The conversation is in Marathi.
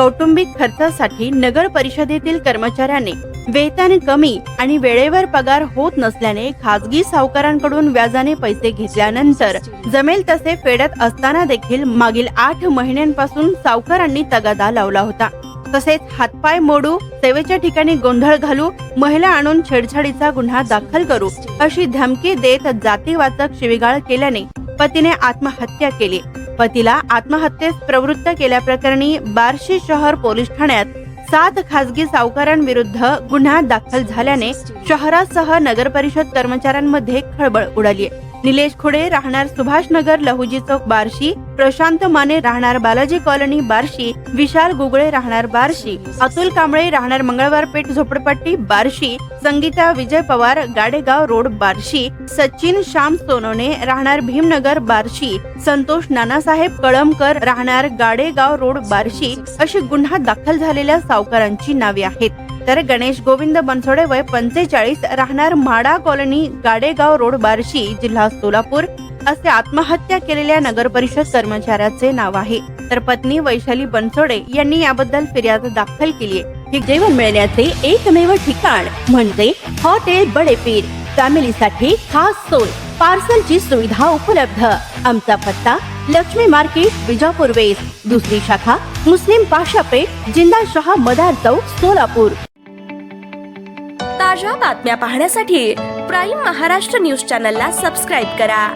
कौटुंबिक खर्चासाठी नगर परिषदेतील कर्मचाऱ्याने वेतन कमी आणि वेळेवर पगार होत नसल्याने खासगी सावकारांकडून व्याजाने पैसे घेतल्यानंतर जमेल तसे फेडत असताना देखील मागील आठ महिन्यांपासून सावकारांनी तगादा लावला होता. तसेच हातपाय मोडू सेवेच्या ठिकाणी गोंधळ घालू महिला आणून छेडछाडीचा गुन्हा दाखल करू अशी धमकी देत जातीवाचक शिवीगाळ केल्याने पतीने आत्महत्या केली. पतीला आत्महत्येस प्रवृत्त केल्याप्रकरणी बार्शी शहर पोलीस ठाण्यात सात खासगी सावकारांविरुद्ध गुन्हा दाखल झाल्याने शहरासह नगर परिषद कर्मचाऱ्यांमध्ये खळबळ उडाली आहे निलेश खोडे राहणार सुभाषनगर लहुजी चौक बार्शी. प्रशांत माने राहणार बालाजी कॉलनी बार्शी. विशाल गुगळे राहणार बार्शी. अतुल कांबळे राहणार मंगळवार पेठ झोपडपट्टी बार्शी. संगीता विजय पवार गाडेगाव रोड बार्शी. सचिन श्याम सोनोने राहणार भीमनगर बार्शी. संतोष नानासाहेब कळमकर राहणार गाडेगाव रोड बार्शी. अशी गुन्हा दाखल झालेल्या सावकारांची नावे आहेत. तर गणेश गोविंद बनसोडे वय पंचेचाळीस राहणार म्हाडा कॉलनी गाडेगाव रोड बार्शी जिल्हा सोलापूर असे आत्महत्या केलेल्या नगर परिषद कर्मचाऱ्याचे नाव आहे. तर पत्नी वैशाली बनसोडे यांनी याबद्दल फिर्याद दाखल केली आहे. हे जेवण मिळण्याचे एकमेव ठिकाण म्हणजे हॉटेल बडेपीर. फॅमिलीसाठी खास सोय पार्सलची सुविधा उपलब्ध. आमचा पत्ता लक्ष्मी मार्केट विजापूर वेस दुसरी शाखा मुस्लिम पाशापेठ जिल्हा शहा मदार चौक सोलापूर. ताज्या बातम्या पाहण्यासाठी प्राईम महाराष्ट्र न्यूज चॅनलला सबस्क्राईब करा.